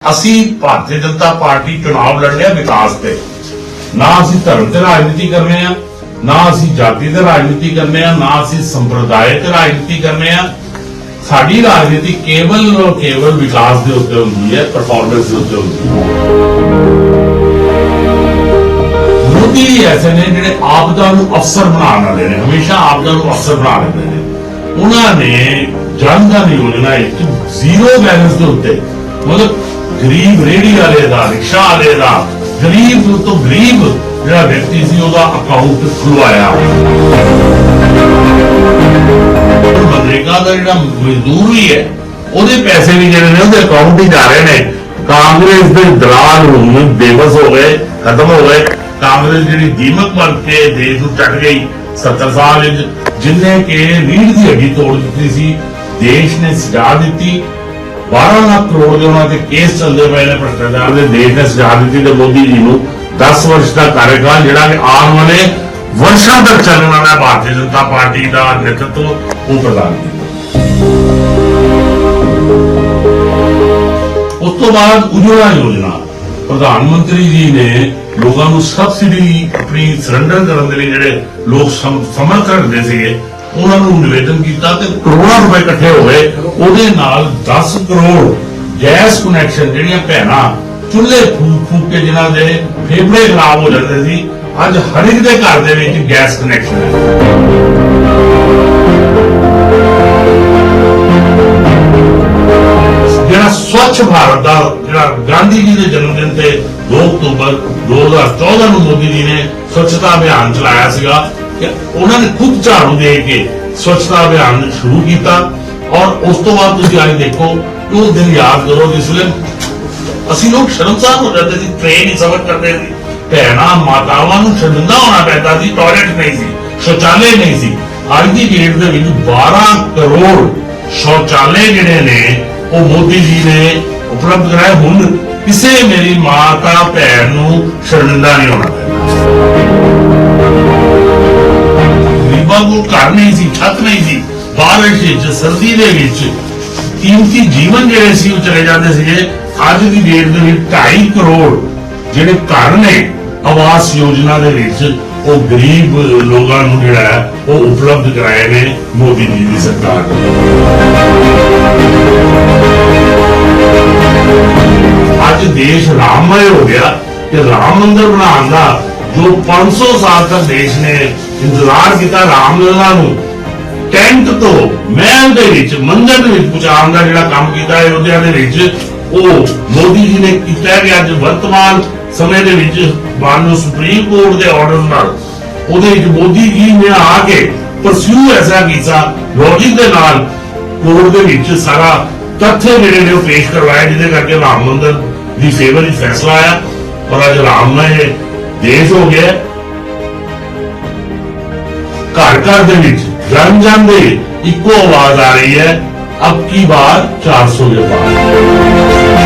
ਅਸੀਂ ਭਾਰਤੀ ਜਨਤਾ ਪਾਰਟੀ ਚੁਣਾਵ ਲੜਨੇ ਆ ਵਿਕਾਸ ਤੇ। ਨਾ ਅਸੀਂ ਧਰਮ ਤੇ ਰਾਜਨੀਤੀ ਕਰਨੇ ਆ, ਨਾ ਅਸੀਂ ਜਾਤੀ ਤੇ ਰਾਜਨੀਤੀ ਕਰਨੇ ਆ, ਨਾ ਅਸੀਂ ਸੰਪਰਦਾਇ ਤੇ ਰਾਜਨੀਤੀ ਕਰਨੇ ਆ। ਸਾਡੀ ਰਾਜਨੀਤੀ ਕੇਵਲ ਔਰ ਕੇਵਲ ਵਿਕਾਸ ਦੇ ਉੱਤੇ ਹੁੰਦੀ ਹੈ ਪਰਫਾਰਮੈਂਸ ਦੇ ਉੱਤੇ ਹੁੰਦੀ ਹੈ। ਮੋਦੀ ਜੀ ਐਸੇ ਨੇ ਜਿਹੜੇ ਆਪਦਾ ਨੂੰ ਅਫਸਰ ਬਣਾਉਣ ਵਾਲੇ ਨੇ, ਹਮੇਸ਼ਾ ਆਪਦਾ ਨੂੰ ਅਫਸਰ ਬਣਾ ਲੈਂਦੇ ਨੇ। ਉਹਨਾਂ ਨੇ ਜਨ ਧਨ ਯੋਜਨਾ ਇੱਕ ਜ਼ੀਰੋ ਬੈਲੈਂਸ ਦੇ ਉੱਤੇ ਮਤਲਬ ਗਰੀਬ ਰੇੜੀ ਵਾਲੇ ਦਾ ਰਿਕਸ਼ਾ ਵਾਲੇ ਦਾ ਗਰੀਬ ਤੋਂ ਗਰੀਬ ਜਿਹੜਾ ਵਿਅਕਤੀ ਸੀ, ਉਹਦਾ ਅਕਾਊਂਟ ਖੁਲਵਾਇਆ। ਮਨਰੇਗਾ ਦਾ ਜਿਹੜਾ ਮਜ਼ਦੂਰ ਵੀ ਹੈ, ਉਹਦੇ ਪੈਸੇ ਵੀ ਜਿਹੜੇ ਨੇ, ਉਹਦੇ ਅਕਾਊਂਟ ਹੀ ਜਾ ਰਹੇ ਨੇ। ਕਾਂਗਰਸ ਦੇ ਦਲਾਲ ਹੁਣ ਬੇਬਸ ਹੋ ਗਏ, ਖਤਮ ਹੋ ਗਏ। ਕਾਂਗਰਸ ਜਿਹੜੀ ਦੀਮਕ ਬਣ ਕੇ ਦੇਸ਼ ਨੂੰ ਚੱਕ ਗਈ 70 ਸਾਲ ਵਿੱਚ, ਜਿੰਨੇ ਕੇ ਰੀੜ ਦੀ ਹੱਡੀ ਤੋੜ ਦਿੱਤੀ ਸੀ, ਦੇਸ਼ ਨੇ ਸਜ਼ਾ ਦਿੱਤੀ। 12 ਲੱਖ ਕਰੋੜ ਦੇ ਉਹਨਾਂ ਦੇ ਕੇਸ ਚੱਲਦੇ ਪਏ ਨੇ ਭ੍ਰਿਸ਼ਟਾਚਾਰ ਦੇ, ਦੇਸ਼ ਨੇ ਸਜ਼ਾ ਦਿੱਤੀ ਤੇ ਮੋਦੀ ਜੀ ਨੂੰ 10 ਵਰਸ਼ ਦਾ ਕਾਰਜਕਾਲ, ਜਿਹੜਾ ਕਿ ਆਉਣ ਵਾਲੇ ਵਰਸ਼ਾਂ ਤੱਕ ਚੱਲਣ ਵਾਲਾ ਭਾਰਤੀ ਜਨਤਾ ਪਾਰਟੀ ਦਾ ਨੇਤਰਤਵ ਉਹ ਪ੍ਰਦਾਨ ਕੀਤਾ ਉਸ ਤੋਂ ਬਾਅਦ ਉਜਵਲਾ ਯੋਜਨਾ। ਪ੍ਰਧਾਨ ਮੰਤਰੀ ਜੀ ਨੇ ਲੋਕਾਂ ਨੂੰ ਸਬਸਿਡੀ, ਆਪਣੀ ਸਰੈਂਡਰ ਕਰਨ ਦੇ ਲਈ ਜਿਹੜੇ ਲੋਕ ਸਮ- ਸਮਰਥਨ ਰੱਖਦੇ ਸੀਗੇ ਉਹਨਾਂ ਨੂੰ ਨਿਵੇਦਨ ਕੀਤਾ ਤੇ ਕਰੋੜਾਂ ਰੁਪਏ ਇਕੱਠੇ ਹੋਏ ਉਹਦੇ ਨਾਲ 10 ਕਰੋੜ ਗੈਸ ਕਨੈਕਸ਼ਨ ਜਿਹੜੀਆਂ ਭੈਣਾਂ ਚੁੱਲ੍ਹੇ ਫੂਕ ਫੂਕ ਕੇ ਜਿਨ੍ਹਾਂ ਦੇ ਫੇਫੜੇ ਖਰਾਬ ਹੋ ਜਾਂਦੇ ਸੀ, ਅੱਜ ਹਰ ਇੱਕ ਦੇ ਘਰ ਦੇ ਵਿੱਚ ਗੈਸ ਕਨੈਕਸ਼ਨ ਹੈ। ਜਿਹੜਾ ਸਵੱਛ ਭਾਰਤ ਦਾ ਜਿਹੜਾ ਗਾਂਧੀ ਜੀ ਦੇ ਜਨਮ ਦਿਨ ਤੇ 2 ਅਕਤੂਬਰ 2014 ਨੂੰ ਮੋਦੀ ਜੀ ਨੇ ਸਵੱਛਤਾ ਅਭਿਆਨ ਚਲਾਇਆ ਸੀਗਾ ਉਹਨਾਂ ਨੇ ਖੁਦ ਝਾੜੂ ਦੇ ਕੇ ਸਵੱਛਤਾ ਅਭਿਆਨ ਸ਼ੁਰੂ ਕੀਤਾ ਔਰ ਉਸ ਤੋਂ ਬਾਅਦ ਤੁਸੀਂ ਅੱਜ ਦੇਖੋ ਉਹ ਦਿਨ ਯਾਦ ਕਰੋ ਜਿਸ ਵੇਲੇ ਅਸੀਂ ਲੋਕ ਸ਼ਰਮਸਾਰ ਹੋ ਜਾਂਦੇ ਸੀ ਟ੍ਰੇਨ ਹੀ ਸਫ਼ਰ ਕਰਦੇ ਸੀ। ਭੈਣਾਂ, ਮਾਤਾਵਾਂ ਨੂੰ ਸ਼ਰਮਿੰਦਾ ਹੋਣਾ ਪੈਂਦਾ ਸੀ ਟਾਇਲਟ ਨਹੀਂ ਸੀ, ਸ਼ੌਚਾਲੇ ਨਹੀਂ ਸੀ। ਅੱਜ ਦੀ ਡੇਟ ਦੇ ਵਿੱਚ 12 ਕਰੋੜ ਸ਼ੌਚਾਲੇ ਜਿਹੜੇ ਨੇ, ਉਹ ਮੋਦੀ ਜੀ ਨੇ ਉਪਲਬਧ ਕਰਾਏ। ਹੁਣ ਕਿਸੇ ਮੇਰੀ ਮਾਤਾ, ਭੈਣ ਨੂੰ ਸ਼ਰਮਿੰਦਾ ਨਹੀਂ ਹੋਣਾ ਪੈਂਦਾ। ਕੋਲ ਘਰ ਨਹੀਂ ਸੀ, ਛੱਤ ਨਹੀਂ ਸੀ। ਬਾਰਿਸ਼ ਵਿੱਚ ਸਰਦੀ ਦੇ ਵਿੱਚ ਕੀਮਤੀ ਜੀਵਨ ਜਿਹੜੇ ਸੀ, ਉਹ ਚਲੇ ਜਾਂਦੇ ਸੀਗੇ। ਅੱਜ ਦੀ ਡੇਟ ਦੇ ਵਿੱਚ 2.5 ਕਰੋੜ ਜਿਹੜੇ ਘਰ ਨੇ, ਆਵਾਸ ਯੋਜਨਾ ਦੇ ਵਿੱਚ, ਉਹ ਗਰੀਬ ਲੋਕਾਂ ਨੂੰ ਜਿਹੜਾ ਹੈ, ਉਹ ਉਪਲਬਧ ਕਰਾਏ ਨੇ ਮੋਦੀ ਜੀ ਦੀ ਸਰਕਾਰ ਅੱਜ ਦੇਸ਼ ਰਾਮਮय ਹੋ ਗਿਆ ਤੇ ਰਾਮ ਮੰਦਿਰ ਬਣਾਉਣ ਦਾ ਜੋ 500 ਸਾਲ ਤੱਕ ਦੇਸ਼ ਨੇ ਇੰਤਜ਼ਾਰ ਕੀਤਾ ਰਾਮ ਲਲਾ ਨੂੰ। ਟੈਂਟ ਤੋਂ ਮਹਿਲ ਦੇ ਵਿੱਚ, ਮੰਦਿਰ ਦੇ ਵਿੱਚ ਪਹੁੰਚਾਉਣ ਦਾ ਜਿਹੜਾ ਕੰਮ ਕੀਤਾ ਹੈ ਅਯੋਧਿਆ ਦੇ ਵਿੱਚ, ਉਹ ਮੋਦੀ ਜੀ ਨੇ ਕੀਤਾ ਕਿ ਅੱਜ ਵਰਤਮਾਨ ਸਮੇਂ ਦੇ ਵਿੱਚ ਮਾਨਯੋਗ ਸੁਪਰੀਮ ਕੋਰਟ ਦੇ ਆਰਡਰ ਨਾਲ ਉਹਦੇ ਵਿੱਚ ਮੋਦੀ ਜੀ ਨੇ ਆ ਕੇ ਪਰਸਿਊ ਐਸਾ ਕੀਤਾ। ਲੌਜਿਕ ਦੇ ਨਾਲ ਕੋਰਟ ਦੇ ਵਿੱਚ ਸਾਰਾ ਤੱਥ ਜਿਹੜੇ ਨੇ ਉਹ ਪੇਸ਼ ਕਰਵਾਏ ਜਿਹਦੇ ਕਰਕੇ ਰਾਮ ਮੰਦਿਰ ਦੀ ਫੇਵਰ ਵਿੱਚ ਫੈਸਲਾ ਆਇਆ। ਔਰ ਅੱਜ ਰਾਮਮय ਦੇਸ਼ ਹੋ ਗਿਆ ਘਰ ਘਰ ਦੇ ਵਿੱਚ, ਜਨ ਜਨ ਦੇ ਇੱਕੋ ਆਵਾਜ਼ ਆ ਰਹੀ ਹੈ, ਅਬ ਕੀ ਬਾਤ 400 ਦੇ ਬਾਅਦ।